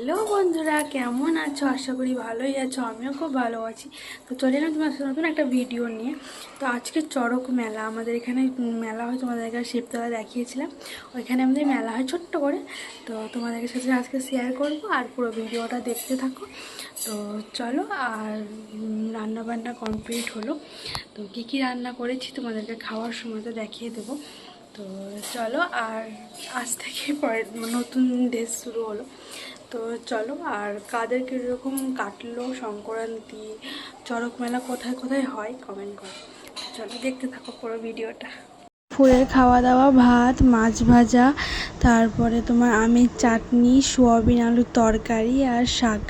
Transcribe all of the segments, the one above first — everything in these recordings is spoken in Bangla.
হ্যালো বন্ধুরা, কেমন আছো? আশা করি ভালোই আছো, আমিও খুব ভালো আছি। তো চলে এলাম তোমার নতুন একটা ভিডিও নিয়ে। তো আজকে চড়ক মেলা, আমাদের এখানে মেলা হয় তোমাদের এখানে শিবতলা দেখিয়েছিলাম। ওইখানে আমাদের মেলা হয় ছোট্ট করে। তো তোমাদের সাথে আজকে শেয়ার করব আর পুরো ভিডিওটা দেখতে থাকো। তো চলো, আর রান্না বান্না কমপ্লিট হলো। তো কী কী রান্না করেছি তোমাদেরকে খাওয়ার সময় তো দেখিয়ে দেবো। তো চলো, আর আজ থেকে পরে নতুন ড্রেস শুরু হলো। তো চলো আর কাদের কীরকম কাটলো সংক্রান্তি চড়ক মেলা কোথায় কোথায় হয় কমেন্ট করো। চলো দেখতে থাকো পুরো ভিডিওটা। ফুলের খাওয়া দাওয়া ভাত মাছ ভাজা তারপরে তোমার আমের চাটনি সোয়াবিন আলুর তরকারি আর শাক।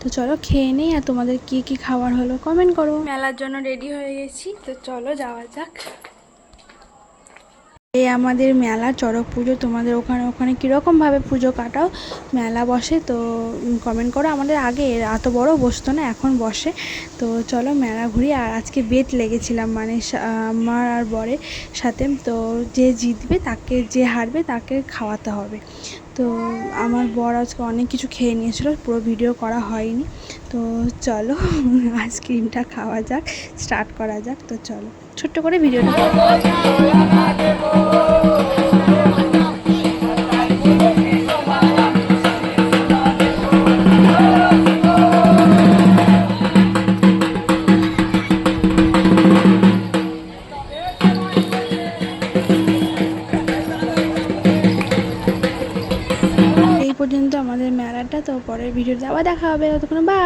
তো চলো খেয়ে নেই আর তোমাদের কি কি খাবার হলো কমেন্ট করো। মেলার জন্য রেডি হয়ে গেছি তো চলো যাওয়া যাক। আমাদের মেলা, চড়ক পুজো, তোমাদের ওখানে ওখানে কীরকমভাবে পুজো কাটাও, মেলা বসে, তো কমেন্ট করো। আমাদের আগে এত বড় বসতো না, এখন বসে। তো চলো মেলা ঘুরি, আর আজকে বেট লেগেছিলাম মানে আমার আর বরের সাথে। তো যে জিতবে, তাকে যে হারবে, তাকে খাওয়াতে হবে। তো আমার বর আজকে অনেক কিছু খেয়ে নিয়েছিল, পুরো ভিডিও করা হয়নি। তো চলো, আইসক্রিমটা খাওয়া যাক স্টার্ট করা যাক। তো চলো, ছোট্ট করে ভিডিওটা পর্যন্ত আমাদের মেলাটা তো পরের ভিডিওতে আবার দেখা হবে। ততক্ষণ বাই